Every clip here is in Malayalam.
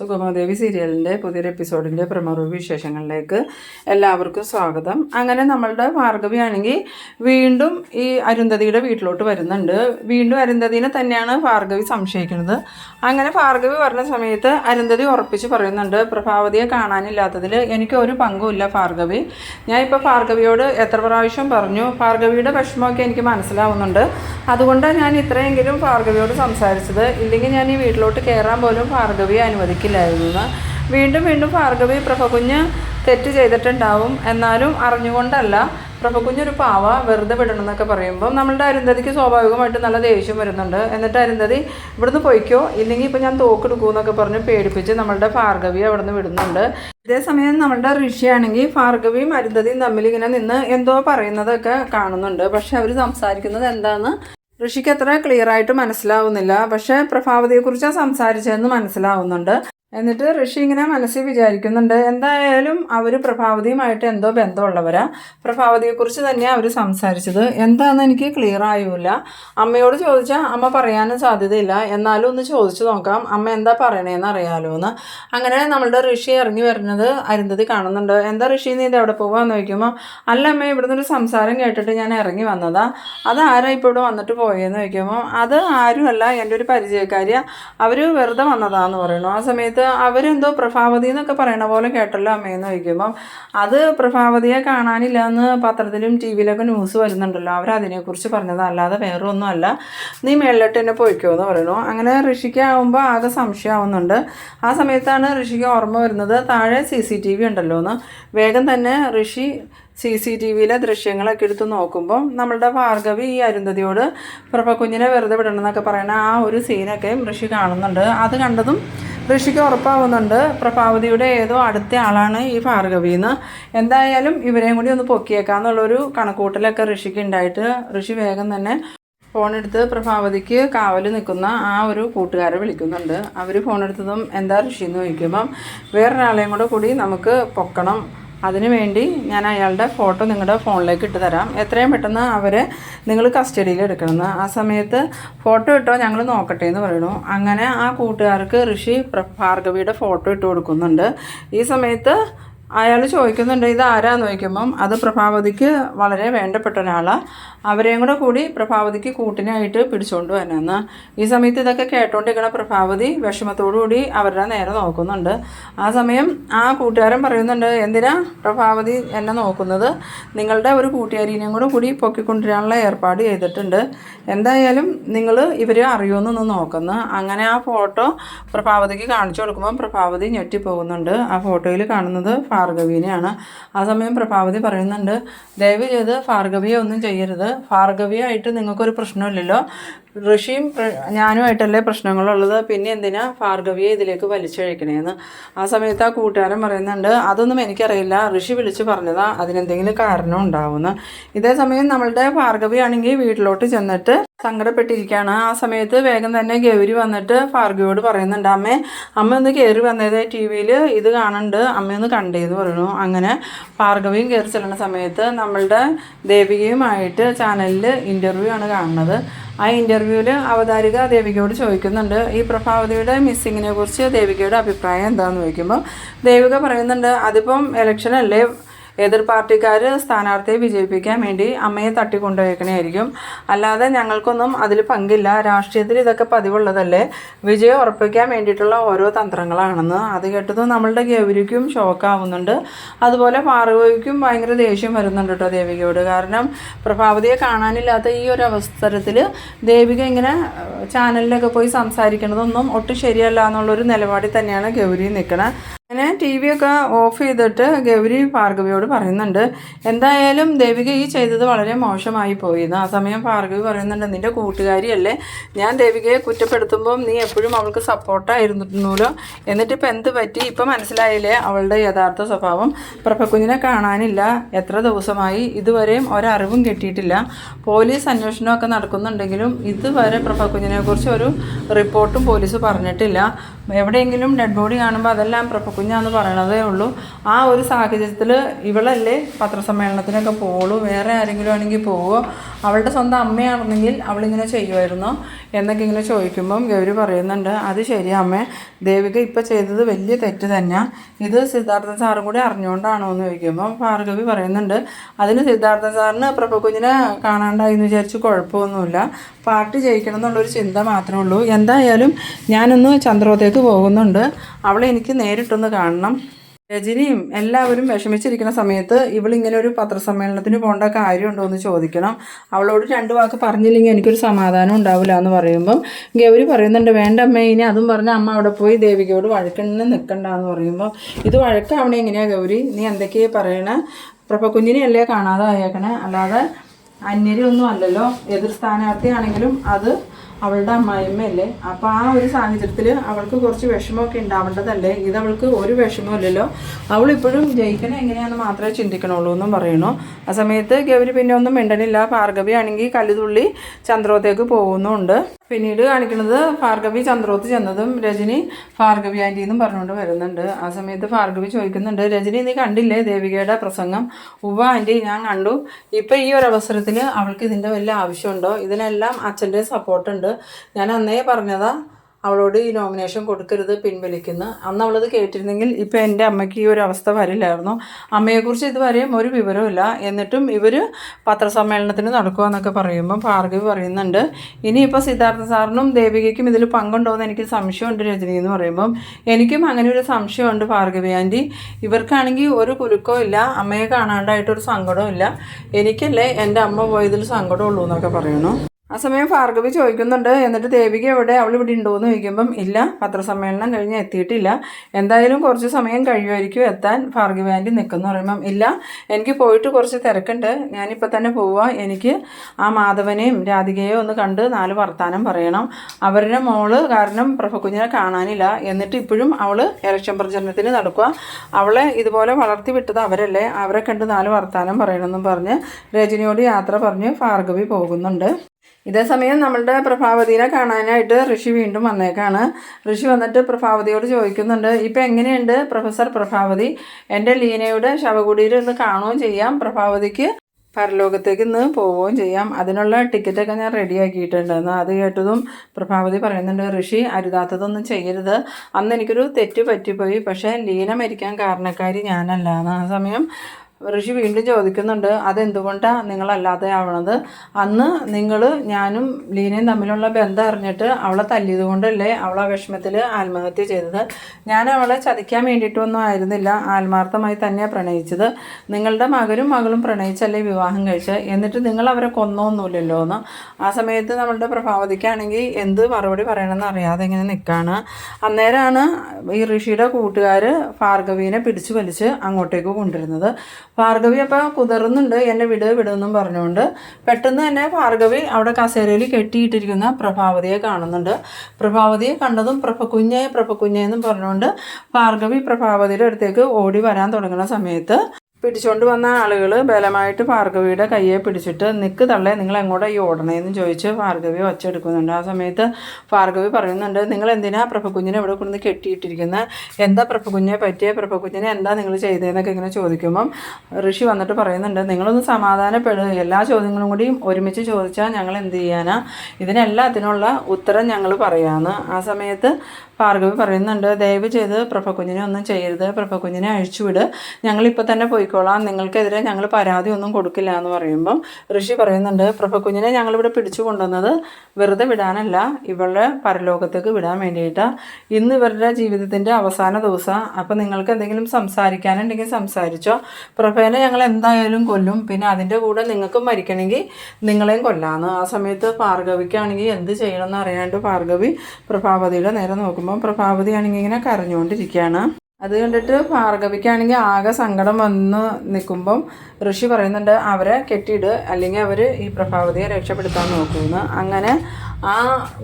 സുഗമാദേവി സീരിയലിന്റെ പുതിയൊരു എപ്പിസോഡിന്റെ പ്രമുഖ വിശേഷങ്ങളിലേക്ക് എല്ലാവർക്കും സ്വാഗതം. അങ്ങനെ നമ്മളുടെ ഭാർഗവി ആണെങ്കിൽ വീണ്ടും ഈ അരുന്ധതിയുടെ വീട്ടിലോട്ട് വരുന്നുണ്ട്. വീണ്ടും അരുന്ധതിനെ തന്നെയാണ് ഭാർഗവി സംശയിക്കുന്നത്. അങ്ങനെ ഭാർഗവി പറഞ്ഞ സമയത്ത് അരുന്ധതി ഉറപ്പിച്ച് പറയുന്നുണ്ട് പ്രഭാവതിയെ കാണാനില്ലാത്തതിൽ എനിക്ക് ഒരു പങ്കുമില്ല ഭാർഗവി ഞാൻ ഇപ്പോൾ ഭാർഗവിയോട് എത്ര പ്രാവശ്യം പറഞ്ഞു ഭാർഗവിയുടെ വിഷമമൊക്കെ എനിക്ക് മനസ്സിലാവുന്നുണ്ട്. അതുകൊണ്ടാണ് ഞാൻ ഇത്രയെങ്കിലും ഭാർഗവിയോട് സംസാരിച്ചത്. ഇല്ലെങ്കിൽ ഞാൻ ഈ വീട്ടിലോട്ട് കയറാൻ പോലും ഭാർഗവിയെ അനുവദിക്കില്ലായിരുന്നു എന്ന്. വീണ്ടും വീണ്ടും ഭാർഗവി പ്രഭകുഞ്ഞ് തെറ്റ് ചെയ്തിട്ടുണ്ടാവും എന്നാലും അറിഞ്ഞുകൊണ്ടല്ല പ്രഭകുഞ്ഞൊരു പാവ വെറുതെ വിടണം എന്നൊക്കെ പറയുമ്പോൾ നമ്മളുടെ അരുന്ധതിക്ക് സ്വാഭാവികമായിട്ട് നല്ല ദേഷ്യം വരുന്നുണ്ട്. എന്നിട്ട് അരുന്ധതി ഇവിടുന്ന് പൊയ്ക്കോ? ഇല്ലെങ്കിൽ ഇപ്പം ഞാൻ തോക്കെടുക്കൂ എന്നൊക്കെ പറഞ്ഞ് പേടിപ്പിച്ച് നമ്മളുടെ ഭാർഗവി അവിടെ നിന്ന് വിടുന്നുണ്ട് അതേസമയം നമ്മളുടെ ഋഷിയാണെങ്കിൽ ഭാർഗവിയും അരുന്ധതിയും തമ്മിൽ ഇങ്ങനെ നിന്ന് എന്തോ പറയുന്നതൊക്കെ കാണുന്നുണ്ട്. പക്ഷെ അവർ സംസാരിക്കുന്നത് എന്താണ് ഋഷിക്ക് അത്ര ക്ലിയർ ആയിട്ട് മനസ്സിലാവുന്നില്ല. പക്ഷെ പ്രഭാവതിയെക്കുറിച്ചാണ് സംസാരിച്ചതെന്ന് മനസ്സിലാവുന്നുണ്ട്. എന്നിട്ട് ഋഷി ഇങ്ങനെ മനസ്സിൽ വിചാരിക്കുന്നുണ്ട് എന്തായാലും അവർ പ്രഭാവതിയുമായിട്ട് എന്തോ ബന്ധമുള്ളവരാ. പ്രഭാവതിയെക്കുറിച്ച് തന്നെയാണ് അവർ സംസാരിച്ചത്. എന്താണെന്ന് എനിക്ക് ക്ലിയർ ആയില്ല. അമ്മയോട് ചോദിച്ചാൽ അമ്മ പറയാനും സാധ്യതയില്ല. എന്നാലും ഒന്ന് ചോദിച്ചു നോക്കാം. അമ്മ എന്താ പറയണേന്ന് അറിയാലോ എന്ന് അങ്ങനെ നമ്മളുടെ ഋഷി ഇറങ്ങി വരുന്നത് അരുന്ധതി കാണുന്നുണ്ട്. എന്താ ഋഷി നീ ഇത് എവിടെ പോവാന്ന് ചോദിക്കുമ്പോൾ അല്ല അമ്മ ഇവിടുന്ന് ഒരു സംസാരം കേട്ടിട്ട് ഞാൻ ഇറങ്ങി വന്നതാ. അത് ആരാ ഇപ്പോൾ ഇവിടെ വന്നിട്ട് പോയെന്ന് ചോദിക്കുമ്പോൾ അത് ആരുമല്ല എന്റെ ഒരു പരിചയക്കാരിയാ. അവർ വെറുതെ വന്നതാന്ന് പറയുന്നു. ആ സമയത്ത് അവരെന്തോ പ്രഭാവതി എന്നൊക്കെ പറയണ പോലെ കേട്ടല്ലോ അമ്മയെന്ന് ചോദിക്കുമ്പം. അത് പ്രഭാവതിയെ കാണാനില്ല എന്ന് പത്രത്തിലും ടി വിയിലൊക്കെ ന്യൂസ് വരുന്നുണ്ടല്ലോ. അവർ അതിനെക്കുറിച്ച് പറഞ്ഞത് അല്ലാതെ വേറെ ഒന്നുമല്ല നീ മേളിലോട്ട് തന്നെ പോയിക്കോ എന്ന് പറയുന്നു. അങ്ങനെ ഋഷിക്ക് ആവുമ്പോൾ ആകെ സംശയമാവുന്നുണ്ട്. ആ സമയത്താണ് ഋഷിക്ക് ഓർമ്മ വരുന്നത് താഴെ സി സി ടി വി ഉണ്ടല്ലോ എന്ന്. വേഗം തന്നെ ഋഷി സി സി ടി വിയിലെ ദൃശ്യങ്ങളൊക്കെ എടുത്ത് നോക്കുമ്പോൾ നമ്മളുടെ ഭാർഗവി ഈ അരുന്ധതിയോട് പ്രഭകുഞ്ഞിനെ വെറുതെ വിടണമെന്നൊക്കെ പറയുന്ന ആ ഒരു സീനൊക്കെ ഋഷി കാണുന്നുണ്ട്. അത് കണ്ടതും ഋഷിക്ക് ഉറപ്പാവുന്നുണ്ട്. പ്രഭാവതിയുടെ ഏതോ അടുത്ത ആളാണ് ഈ ഭാർഗവി എന്ന് എന്തായാലും ഇവരെയും കൂടി ഒന്ന് പൊക്കിയേക്കാന്നുള്ളൊരു കണക്കൂട്ടലൊക്കെ ഋഷിക്ക് ഉണ്ടായിട്ട് ഋഷി വേഗം തന്നെ ഫോണെടുത്ത് പ്രഭാവതിക്ക് കാവൽ നിൽക്കുന്ന ആ ഒരു കൂട്ടുകാരെ വിളിക്കുന്നുണ്ട്. അവർ ഫോണെടുത്തതും എന്താ ഋഷി എന്ന് ചോദിക്കുമ്പം വേറൊരാളെയും കൂടെ കൂടി നമുക്ക് പൊക്കണം. അതിനു വേണ്ടി ഞാൻ അയാളുടെ ഫോട്ടോ നിങ്ങളുടെ ഫോണിലേക്ക് ഇട്ട് തരാം. എത്രയും പെട്ടെന്ന് അവരെ നിങ്ങൾ കസ്റ്റഡിയിൽ എടുക്കണമെന്ന് ആ സമയത്ത് ഫോട്ടോ ഇട്ടോ ഞങ്ങൾ നോക്കട്ടെ എന്ന് പറയണു അങ്ങനെ ആ കൂട്ടുകാർക്ക് ഋഷി ഭാർഗവിയുടെ ഫോട്ടോ ഇട്ട് കൊടുക്കുന്നുണ്ട്. ഈ സമയത്ത് അയാൾ ചോദിക്കുന്നുണ്ട് ഇത് ആരാന്ന് ചോദിക്കുമ്പം അത് പ്രഭാവതിക്ക് വളരെ വേണ്ടപ്പെട്ട ഒരാളാണ് അവരെയും കൂടെ കൂടി പ്രഭാവതിക്ക് കൂട്ടിനായിട്ട് പിടിച്ചുകൊണ്ട് വരാമെന്ന് ഈ സമയത്ത് ഇതൊക്കെ കേട്ടോണ്ടിരിക്കുന്ന പ്രഭാവതി കൂടി അവരുടെ നേരെ നോക്കുന്നുണ്ട്. ആ സമയം ആ കൂട്ടുകാരൻ പറയുന്നുണ്ട് എന്തിനാ പ്രഭാവതി എന്നെ നോക്കുന്നത്? നിങ്ങളുടെ ഒരു കൂട്ടുകാരിനെയും കൂടെ കൂടി പൊക്കിക്കൊണ്ടിരാനുള്ള ഏർപ്പാട് ചെയ്തിട്ടുണ്ട്. എന്തായാലും നിങ്ങൾ ഇവർ അറിയുമെന്നൊന്ന് നോക്കുന്നു. അങ്ങനെ ആ ഫോട്ടോ പ്രഭാവതിക്ക് കാണിച്ചു കൊടുക്കുമ്പോൾ പ്രഭാവതി ഞെട്ടിപ്പോകുന്നുണ്ട്. ആ ഫോട്ടോയിൽ കാണുന്നത് ഭാർഗവീനെയാണ്. ആ സമയം പ്രഭാവതി പറയുന്നുണ്ട് ദയവ് ചെയ്ത് ഭാർഗവിയെ ഒന്നും ചെയ്യരുത്. ഭാർഗവിയായിട്ട് നിങ്ങൾക്കൊരു പ്രശ്നമില്ലല്ലോ. ഋഷിയും ഞാനുമായിട്ടല്ലേ പ്രശ്നങ്ങളുള്ളത്? പിന്നെ എന്തിനാ ഭാർഗവിയെ ഇതിലേക്ക് വലിച്ചഴിക്കണേന്ന്? ആ സമയത്ത് ആ കൂട്ടുകാരൻ പറയുന്നുണ്ട് അതൊന്നും എനിക്കറിയില്ല. ഋഷി വിളിച്ച് പറഞ്ഞതാ. അതിനെന്തെങ്കിലും കാരണം ഉണ്ടാവുമെന്ന്. ഇതേ സമയം നമ്മളുടെ ഭാർഗവി ആണെങ്കിൽ വീട്ടിലോട്ട് ചെന്നിട്ട് സങ്കടപ്പെട്ടിരിക്കുകയാണ്. ആ സമയത്ത് വേഗം തന്നെ ഗൗരി വന്നിട്ട് ഭാർഗവിയോട് പറയുന്നുണ്ട് അമ്മേ അമ്മ ഒന്ന് കയറി വന്നത് ടി വിയിൽ ഇത് കാണുന്നുണ്ട് അമ്മയൊന്ന് കണ്ടേന്ന് പറയുന്നു. അങ്ങനെ ഭാർഗവിയും കയറി ചെല്ലുന്ന സമയത്ത് നമ്മളുടെ ദേവികയുമായിട്ട് ചാനലിൽ ഇന്റർവ്യൂ ആണ് കാണുന്നത്. ആ ഇന്റർവ്യൂവിൽ അവതാരിക ദേവികയോട് ചോദിക്കുന്നുണ്ട്. ഈ പ്രഭാവതിയുടെ മിസ്സിങ്ങിനെ കുറിച്ച് ദേവികയുടെ അഭിപ്രായം എന്താണെന്ന് ചോദിക്കുമ്പോൾ ദേവിക പറയുന്നുണ്ട് അതിപ്പം ഇലക്ഷൻ അല്ലേ? എതിർ പാർട്ടിക്കാർ സ്ഥാനാർത്ഥിയെ വിജയിപ്പിക്കാൻ വേണ്ടി അമ്മയെ തട്ടിക്കൊണ്ടുപോയേക്കണായിരിക്കും അല്ലാതെ ഞങ്ങൾക്കൊന്നും അതിൽ പങ്കില്ല. രാഷ്ട്രീയത്തിൽ ഇതൊക്കെ പതിവുള്ളതല്ലേ? വിജയം ഉറപ്പിക്കാൻ വേണ്ടിയിട്ടുള്ള ഓരോ തന്ത്രങ്ങളാണെന്ന്. അത് കേട്ടത് നമ്മളുടെ ഗൗരിക്കും ഷോക്കാവുന്നുണ്ട്. അതുപോലെ പാർവതിക്കും ഭയങ്കര ദേഷ്യം വരുന്നുണ്ട് കേട്ടോ ദേവികയോട്. കാരണം പ്രഭാവതിയെ കാണാനില്ലാത്ത ഈ ഒരു അവസരത്തിൽ ദേവിക ഇങ്ങനെ ചാനലിലൊക്കെ പോയി സംസാരിക്കുന്നതൊന്നും ഒട്ടും ശരിയല്ല എന്നുള്ളൊരു നിലപാടിൽ തന്നെയാണ് ഗൗരി നിൽക്കണത് അങ്ങനെ ടി വി ഒക്കെ ഓഫ് ചെയ്തിട്ട് ഗൗരി ഭാർഗവിയോട് പറയുന്നുണ്ട് എന്തായാലും ദേവിക ഈ ചെയ്തത് വളരെ മോശമായി പോയിന്ന്. ആ സമയം ഭാർഗവി പറയുന്നുണ്ട് നിന്റെ കൂട്ടുകാരിയല്ലേ? ഞാൻ ദേവികയെ കുറ്റപ്പെടുത്തുമ്പോൾ നീ എപ്പോഴും അവൾക്ക് സപ്പോർട്ടായിരുന്നുല്ലോ. എന്നിട്ട് ഇപ്പം എന്ത് പറ്റി? ഇപ്പം മനസ്സിലായില്ലേ അവളുടെ യഥാർത്ഥ സ്വഭാവം? പ്രഭക്കുഞ്ഞിനെ കാണാനില്ല. എത്ര ദിവസമായി? ഇതുവരെയും ഒരറിവും കിട്ടിയിട്ടില്ല. പോലീസ് അന്വേഷണമൊക്കെ നടക്കുന്നുണ്ടെങ്കിലും ഇതുവരെ പ്രഭക്കുഞ്ഞിനെ കുറിച്ച് ഒരു റിപ്പോർട്ടും പോലീസ് പറഞ്ഞിട്ടില്ല. എവിടെയെങ്കിലും ഡെഡ് ബോഡി കാണുമ്പോൾ അതെല്ലാം പ്രപ്പക്കുഞ്ഞാന്ന് പറയണതേ ഉള്ളൂ. ആ ഒരു സാഹചര്യത്തിൽ ഇവളല്ലേ പത്രസമ്മേളനത്തിനൊക്കെ പോവുള്ളൂ. വേറെ ആരെങ്കിലും ആണെങ്കിൽ പോവോ. അവളുടെ സ്വന്തം അമ്മയാണെന്നെങ്കിൽ അവളിങ്ങനെ ചെയ്യുമായിരുന്നു എന്നൊക്കെ ഇങ്ങനെ ചോദിക്കുമ്പം ഗൗരി പറയുന്നുണ്ട് അത് ശരി അമ്മേ. ദേവിക ഇപ്പം ചെയ്തത് വലിയ തെറ്റ് തന്നെയാണ് ഇത് സിദ്ധാർത്ഥൻ സാറും കൂടി അറിഞ്ഞുകൊണ്ടാണോ എന്ന് ചോദിക്കുമ്പം ഭാർഗവി പറയുന്നുണ്ട് അതിന് സിദ്ധാർത്ഥൻ സാറിന് പ്രഭകുഞ്ഞിനെ കാണാണ്ടായി എന്ന് വിചാരിച്ച് കുഴപ്പമൊന്നുമില്ല. പാർട്ടി ജയിക്കണം എന്നുള്ളൊരു ചിന്ത മാത്രമേ ഉള്ളൂ. എന്തായാലും ഞാനൊന്ന് ചന്ദ്രോത്തേക്ക് പോകുന്നുണ്ട്. അവളെ എനിക്ക് നേരിട്ടൊന്ന് കാണണം. രജനിയും എല്ലാവരും വിഷമിച്ചിരിക്കുന്ന സമയത്ത് ഇവളിങ്ങനെ ഒരു പത്രസമ്മേളനത്തിന് പോകേണ്ട കാര്യമുണ്ടോ എന്ന് ചോദിക്കണം. അവളോട് രണ്ട് വാക്ക് പറഞ്ഞില്ലെങ്കിൽ എനിക്കൊരു സമാധാനം ഉണ്ടാവില്ല എന്ന് പറയുമ്പം ഗൗരി പറയുന്നുണ്ട് വേണ്ട അമ്മ ഇനി അതും പറഞ്ഞ അമ്മ അവിടെ പോയി ദേവികയോട് വഴക്കണ്ണ് നിൽക്കണ്ട എന്ന് പറയുമ്പോൾ ഇത് വഴക്കാവണേ എങ്ങനെയാണ് ഗൗരി? നീ എന്തൊക്കെയാ പറയണേ? പ്രഭ കുഞ്ഞിനെയല്ലേ കാണാതെ അയക്കണേ അല്ലാതെ അന്യരൊന്നും അല്ലല്ലോ. എതിർ സ്ഥാനാർത്ഥിയാണെങ്കിലും അത് അവളുടെ അമ്മായിമ്മയല്ലേ അപ്പോൾ ആ ഒരു സാഹചര്യത്തിൽ അവൾക്ക് കുറച്ച് വിഷമമൊക്കെ ഉണ്ടാവേണ്ടതല്ലേ? ഇത് അവൾക്ക് ഒരു വിഷമമില്ലല്ലോ അവൾ ഇപ്പോഴും ജയിക്കണം എങ്ങനെയാണെന്ന് മാത്രമേ ചിന്തിക്കണുള്ളൂ എന്നും പറയണു ആ സമയത്ത് ഗൗരി പിന്നെ ഒന്നും മിണ്ടനില്ല ഭാർഗവി ആണെങ്കിൽ കല്ലുതുള്ളി ചന്ദ്രോത്തേക്ക് പോകുന്നുണ്ട്. പിന്നീട് കാണിക്കുന്നത് ഭാർഗവി ചന്ദ്രോത്ത് ചെന്നതും രജനി ഭാർഗവി ആന്റി എന്നും പറഞ്ഞുകൊണ്ട് വരുന്നുണ്ട്. ആ സമയത്ത് ഭാർഗവി ചോദിക്കുന്നുണ്ട് രജനി നീ കണ്ടില്ലേ ദേവികയുടെ പ്രസംഗം? ഉവ ആന്റി ഞാൻ കണ്ടു. ഇപ്പം ഈ ഒരു അവസരത്തിൽ അവൾക്ക് ഇതിന്റെ വലിയ ആവശ്യമുണ്ടോ? ഇതിനെല്ലാം അച്ഛന്റെ സപ്പോർട്ടുണ്ട് ഞാൻ അന്നേ പറഞ്ഞതാ അവളോട് ഈ നോമിനേഷൻ കൊടുക്കരുത് പിൻവലിക്കുന്നു. അന്ന് അവളത് കേട്ടിരുന്നെങ്കിൽ ഇപ്പം എന്റെ അമ്മയ്ക്ക് ഈ ഒരു അവസ്ഥ വരില്ലായിരുന്നു. അമ്മയെക്കുറിച്ച് ഇതുവരെയും ഒരു വിവരമില്ല എന്നിട്ടും ഇവർ പത്രസമ്മേളനത്തിന് നടക്കുക എന്നൊക്കെ പറയുമ്പോൾ ഭാർഗവി പറയുന്നുണ്ട്. ഇനിയിപ്പോൾ സിദ്ധാർത്ഥ സാറിനും ദേവികയ്ക്കും ഇതിൽ പങ്കുണ്ടോ എന്ന് എനിക്ക് സംശയമുണ്ട് രജനി എന്ന് പറയുമ്പം. എനിക്കും അങ്ങനെ ഒരു സംശയമുണ്ട് ഭാർഗവി ആന്റി. ഇവർക്കാണെങ്കിൽ ഒരു കുലുക്കവും ഇല്ല. അമ്മയെ കാണാണ്ടായിട്ടൊരു സങ്കടവും ഇല്ല. എനിക്കല്ലേ എന്റെ അമ്മ പോയതിൽ സങ്കടമുള്ളൂ എന്നൊക്കെ പറയണു ആ സമയം ഭാർഗവി ചോദിക്കുന്നുണ്ട് എന്നിട്ട് ദേവിക എവിടെ? അവൾ ഇവിടെ ഉണ്ടോ? എന്ന് ചോദിക്കുമ്പം ഇല്ല പത്രസമ്മേളനം കഴിഞ്ഞ് എത്തിയിട്ടില്ല. എന്തായാലും കുറച്ച് സമയം കഴിയുമായിരിക്കും എത്താൻ. ഭാർഗവി ആന്റി നിൽക്കുന്നു പറയുമ്പം ഇല്ല എനിക്ക് പോയിട്ട് കുറച്ച് തിരക്കുണ്ട്. ഞാനിപ്പോൾ തന്നെ പോവുക എനിക്ക് ആ മാധവനെയും രാധികയെയും ഒന്ന് കണ്ട് നാല് വർത്താനം പറയണം. അവരുടെ മോൾ കാരണം പ്രഭക്കുഞ്ഞിനെ കാണാനില്ല. എന്നിട്ട് ഇപ്പോഴും അവൾ ഇലക്ഷൻ പ്രചരണത്തിന് നടക്കുക അവളെ ഇതുപോലെ വളർത്തി വിട്ടത് അവരല്ലേ? അവരെ കണ്ട് നാല് വർത്താനം പറയണമെന്നും പറഞ്ഞ് രജനിയോട് യാത്ര പറഞ്ഞ് ഭാർഗവി പോകുന്നുണ്ട്. ഇതേ സമയം നമ്മളുടെ പ്രഭാവതിനെ കാണാനായിട്ട് ഋഷി വീണ്ടും വന്നേക്കാണ്. ഋഷി വന്നിട്ട് പ്രഭാവതിയോട് ചോദിക്കുന്നുണ്ട് ഇപ്പം എങ്ങനെയുണ്ട് പ്രൊഫസർ പ്രഭാവതി? എന്റെ ലീനയുടെ ശവകുടീരം ഒന്ന് കാണുകയും ചെയ്യാം. പ്രഭാവതിക്ക് പരലോകത്തേക്ക് ഇന്ന് പോവുകയും ചെയ്യാം. അതിനുള്ള ടിക്കറ്റൊക്കെ ഞാൻ റെഡി ആക്കിയിട്ടുണ്ടെന്ന് അത് കേട്ടതും പ്രഭാവതി പറയുന്നുണ്ട് ഋഷി അരുതാത്തതൊന്നും ചെയ്യരുത്. അന്ന് എനിക്കൊരു തെറ്റ് പറ്റിപ്പോയി. പക്ഷേ ലീന മരിക്കാൻ കാരണക്കാരി ഞാനല്ല. എന്ന് ആ സമയം ഋഷി വീണ്ടും ചോദിക്കുന്നുണ്ട് അതെന്തുകൊണ്ടാണ് നിങ്ങളല്ലാതെ ആവണത്? അന്ന് നിങ്ങൾ ഞാനും ലീനയും തമ്മിലുള്ള ബന്ധം അറിഞ്ഞിട്ട് അവളെ തല്ലിയത് കൊണ്ടല്ലേ അവളെ വിഷമത്തിൽ ആത്മഹത്യ ചെയ്തത്. ഞാൻ അവളെ ചതിക്കാൻ വേണ്ടിയിട്ടൊന്നും ആയിരുന്നില്ല ആത്മാർത്ഥമായി തന്നെ പ്രണയിച്ചത്. നിങ്ങളുടെ മകനും മകളും പ്രണയിച്ചല്ലേ വിവാഹം കഴിച്ച് എന്നിട്ട് നിങ്ങൾ അവരെ കൊന്നൊന്നുമില്ലല്ലോ എന്ന്. ആ സമയത്ത് നമ്മളുടെ പ്രഭാവതിക്കാണെങ്കിൽ എന്ത് മറുപടി പറയണമെന്ന് അറിയാതെ ഇങ്ങനെ നിൽക്കുകയാണ് അന്നേരമാണ് ഈ ഋഷിയുടെ കൂട്ടുകാർ ഭാർഗവീനെ പിടിച്ചു വലിച്ച് അങ്ങോട്ടേക്ക് കൊണ്ടുവരുന്നത്. ഭാർഗവി അപ്പോൾ കുതിർന്നുണ്ട് എന്നെ വിട് വിടുമെന്നും പറഞ്ഞുകൊണ്ട് പെട്ടെന്ന് തന്നെ ഭാർഗവി അവിടെ കസേരയിൽ കെട്ടിയിട്ടിരിക്കുന്ന പ്രഭാവതിയെ കാണുന്നുണ്ട്. പ്രഭാവതിയെ കണ്ടതും പ്രഭകുഞ്ഞെ പ്രഭകുഞ്ഞെ എന്നും പറഞ്ഞുകൊണ്ട് ഭാർഗവി പ്രഭാവതിയുടെ അടുത്തേക്ക് ഓടി വരാൻ തുടങ്ങുന്ന സമയത്ത് പിടിച്ചുകൊണ്ട് വന്ന ആളുകൾ ബലമായിട്ട് ഭാർഗവിയുടെ കയ്യെ പിടിച്ചിട്ട് നിക്ക് തള്ളേ നിങ്ങൾ എങ്ങോട്ടാ ഈ ഓടണേന്ന് ചോദിച്ച് ഭാർഗവി ഒച്ചെടുക്കുന്നുണ്ട് ആ സമയത്ത് ഭാർഗവി പറയുന്നുണ്ട് നിങ്ങൾ എന്തിനാ പ്രഭകുഞ്ഞിനെ ഇവിടെ കൊണ്ടുവന്ന് കെട്ടിയിട്ടിരിക്കുന്നത് എന്താ പ്രഭകുഞ്ഞെ പറ്റിയ? പ്രഭകുഞ്ഞിനെ എന്താ നിങ്ങൾ ചെയ്തതെന്നൊക്കെ ഇങ്ങനെ ചോദിക്കുമ്പം ഋഷി വന്നിട്ട് പറയുന്നുണ്ട് നിങ്ങളൊന്ന് സമാധാനപ്പെടുക എല്ലാ ചോദ്യങ്ങളും കൂടിയും ഒരുമിച്ച് ചോദിച്ചാൽ ഞങ്ങൾ എന്ത് ചെയ്യാനാ? ഇതിനെല്ലാത്തിനുള്ള ഉത്തരം ഞങ്ങൾ പറയാമെന്ന് ആ സമയത്ത് ഭാർഗവി പറയുന്നുണ്ട് ദയവ് ചെയ്ത് പ്രഭകുഞ്ഞിനെ ഒന്നും ചെയ്യരുത്. പ്രഭകുഞ്ഞിനെ അഴിച്ചുവിട്. ഞങ്ങളിപ്പോൾ തന്നെ പോയിക്കോളാം. നിങ്ങൾക്കെതിരെ ഞങ്ങൾ പരാതി ഒന്നും കൊടുക്കില്ല എന്ന് പറയുമ്പം ഋഷി പറയുന്നുണ്ട് പ്രഭകുഞ്ഞിനെ ഞങ്ങളിവിടെ പിടിച്ചു കൊണ്ടുവന്നത് വെറുതെ വിടാനല്ല. ഇവളുടെ പരലോകത്തേക്ക് വിടാൻ വേണ്ടിയിട്ടാണ് ഇന്ന് ഇവരുടെ ജീവിതത്തിന്റെ അവസാന ദിവസം. അപ്പോൾ നിങ്ങൾക്ക് എന്തെങ്കിലും സംസാരിക്കാനുണ്ടെങ്കിൽ സംസാരിച്ചോ. പ്രഭേനെ ഞങ്ങൾ എന്തായാലും കൊല്ലും. പിന്നെ അതിന്റെ കൂടെ നിങ്ങൾക്കും മരിക്കണമെങ്കിൽ നിങ്ങളെയും കൊല്ലാമെന്ന് ആ സമയത്ത് ഭാർഗവിക്കാണെങ്കിൽ എന്ത് ചെയ്യണമെന്ന് അറിയാണ്ട് ഭാർഗവി പ്രഭാപതിയുടെ നേരെ നോക്കുമ്പോൾ പ്രഭാവതി ആണെങ്കിൽ ഇങ്ങനെ കരഞ്ഞുകൊണ്ടിരിക്കുകയാണ്. അത് കണ്ടിട്ട് ഭാർഗവിക്കാണെങ്കിൽ ആകെ സങ്കടം വന്ന് നിൽക്കുമ്പം ഋഷി പറയുന്നുണ്ട് അവരെ കെട്ടിയിട് അല്ലെങ്കിൽ അവർ ഈ പ്രഭാവതിയെ രക്ഷപ്പെടുത്താൻ നോക്കുമെന്ന് അങ്ങനെ ആ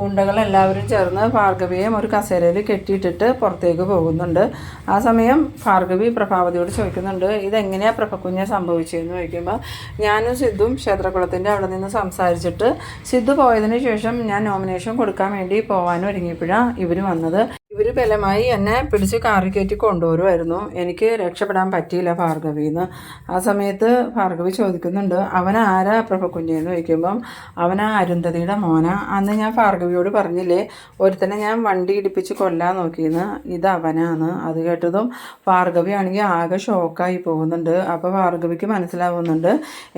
ഗുണ്ടകളെല്ലാവരും ചേർന്ന് ഭാർഗവിയെയും ഒരു കസേരയിൽ കെട്ടിയിട്ടിട്ട് പുറത്തേക്ക് പോകുന്നുണ്ട്. ആ സമയം ഭാർഗവി പ്രഭാവതിയോട് ചോദിക്കുന്നുണ്ട് ഇതെങ്ങനെയാണ് പ്രഭക്കുഞ്ഞെ സംഭവിച്ചതെന്ന്? ചോദിക്കുമ്പോൾ ഞാനും സിദ്ധും ക്ഷേത്രകുളത്തിന്റെ അവിടെ നിന്ന് സംസാരിച്ചിട്ട് സിദ്ധു പോയതിന് ശേഷം ഞാൻ നോമിനേഷൻ കൊടുക്കാൻ വേണ്ടി പോകാനും ഒരുങ്ങിയപ്പോഴാണ് ഇവർ വന്നത്. ഇവർ ബലമായി എന്നെ പിടിച്ച് കാറി കയറ്റി കൊണ്ടുവരുമായിരുന്നു എനിക്ക് രക്ഷപ്പെടാൻ പറ്റിയില്ല ഭാർഗവിന്ന്. ആ സമയത്ത് ഭാർഗവി ചോദിക്കുന്നുണ്ട് അവൻ ആരാ? പ്രഭക്കുഞ്ഞെന്ന് ചോദിക്കുമ്പം അവൻ ആ അരുന്ധതിയുടെ മോന. അന്ന് ഞാൻ ഭാർഗവിയോട് പറഞ്ഞില്ലേ ഒരുത്തനെ ഞാൻ വണ്ടി ഇടിപ്പിച്ച് കൊല്ലാൻ നോക്കിയെന്ന് ഇത് അവനാണ് അത് കേട്ടതും ഭാർഗവി ആണെങ്കിൽ ആകെ ഷോക്കായി പോകുന്നുണ്ട്. അപ്പോൾ ഭാർഗവിക്ക് മനസ്സിലാവുന്നുണ്ട്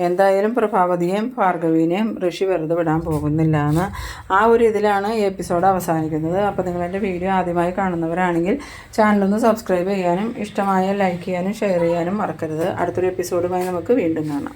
എന്തായാലും പ്രഭാവതിയെയും ഭാർഗവിനെയും ഋഷി വെറുതെ വിടാൻ പോകുന്നില്ല എന്ന് ആ ഒരു ഇതിലാണ് എപ്പിസോഡ് അവസാനിക്കുന്നത്. അപ്പോൾ നിങ്ങളെന്റെ വീഡിയോ വീഡിയോ ആദ്യമായി കാണുന്നവരാണെങ്കിൽ ചാനലൊന്ന് സബ്സ്ക്രൈബ് ചെയ്യാനും ഇഷ്ടമായ ലൈക്ക് ചെയ്യാനും ഷെയർ ചെയ്യാനും മറക്കരുത്. അടുത്തൊരു എപ്പിസോഡുമായി നമുക്ക് വീണ്ടും കാണാം.